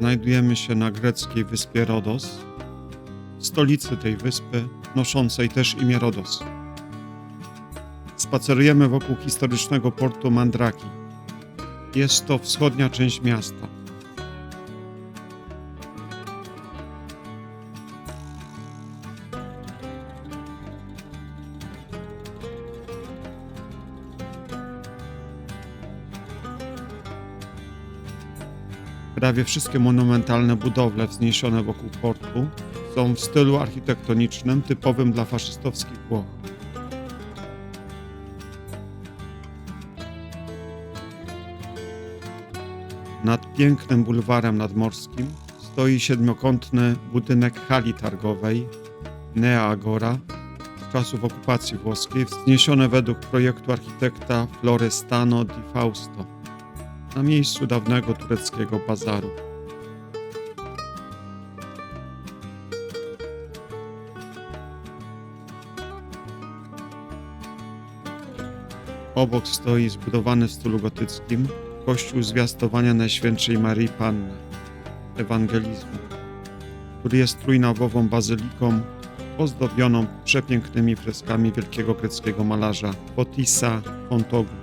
Znajdujemy się na greckiej wyspie Rodos, stolicy tej wyspy, noszącej też imię Rodos. Spacerujemy wokół historycznego portu Mandraki. Jest to wschodnia część miasta. Prawie wszystkie monumentalne budowle wzniesione wokół portu są w stylu architektonicznym typowym dla faszystowskich Włoch. Nad pięknym bulwarem nadmorskim stoi siedmiokątny budynek hali targowej Nea Agora z czasów okupacji włoskiej, wzniesiony według projektu architekta Florestano di Fausto na miejscu dawnego tureckiego bazaru. Obok stoi zbudowany w stylu gotyckim kościół zwiastowania Najświętszej Maryi Panny, ewangelizmu, który jest trójnawową bazyliką ozdobioną przepięknymi freskami wielkiego greckiego malarza Fotisa Fontoglu.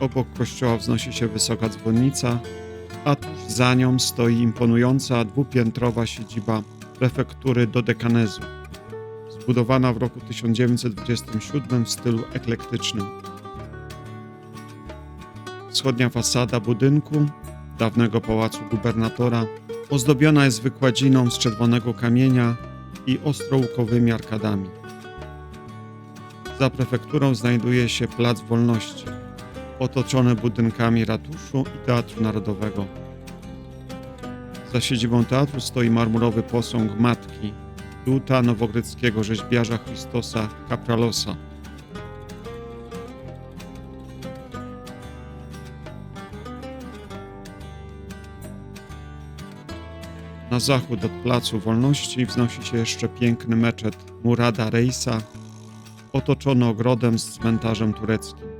Obok kościoła wznosi się wysoka dzwonnica, a tuż za nią stoi imponująca dwupiętrowa siedziba prefektury Dodekanezu, zbudowana w roku 1927 w stylu eklektycznym. Wschodnia fasada budynku, dawnego pałacu gubernatora, ozdobiona jest wykładziną z czerwonego kamienia i ostrołukowymi arkadami. Za prefekturą znajduje się Plac Wolności, otoczone budynkami ratuszu i Teatru Narodowego. Za siedzibą teatru stoi marmurowy posąg Matki, duta nowogreckiego rzeźbiarza Christosa Kapralosa. Na zachód od Placu Wolności wznosi się jeszcze piękny meczet Murada Reisa, otoczony ogrodem z cmentarzem tureckim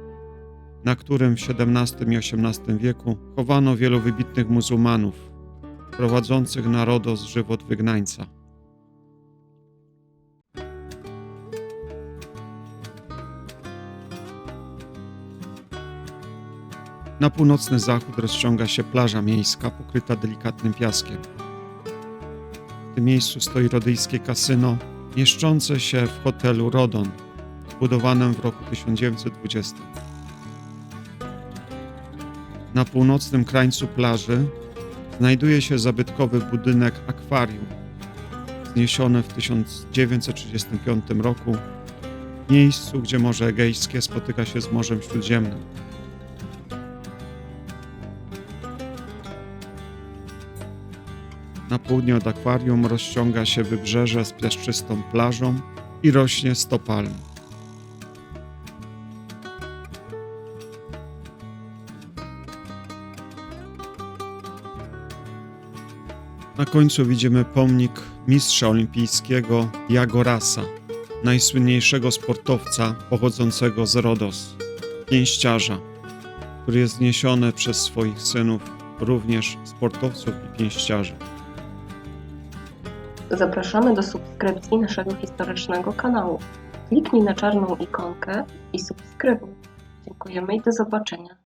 na którym w XVII i XVIII wieku chowano wielu wybitnych muzułmanów, prowadzących na Rodos żywot wygnańca. Na północny zachód rozciąga się plaża miejska pokryta delikatnym piaskiem. W tym miejscu stoi rodyjskie kasyno, mieszczące się w hotelu Rodon, zbudowanym w roku 1920. Na północnym krańcu plaży znajduje się zabytkowy budynek akwarium, wzniesiony w 1935 roku w miejscu, gdzie Morze Egejskie spotyka się z Morzem Śródziemnym. Na południe od akwarium rozciąga się wybrzeże z piaszczystą plażą i rośnie sto palm. Na końcu widzimy pomnik mistrza olimpijskiego Jagorasa, najsłynniejszego sportowca pochodzącego z Rodos, pięściarza, który jest zniesiony przez swoich synów, również sportowców i pięściarzy. Zapraszamy do subskrypcji naszego historycznego kanału. Kliknij na czarną ikonkę i subskrybuj. Dziękujemy i do zobaczenia.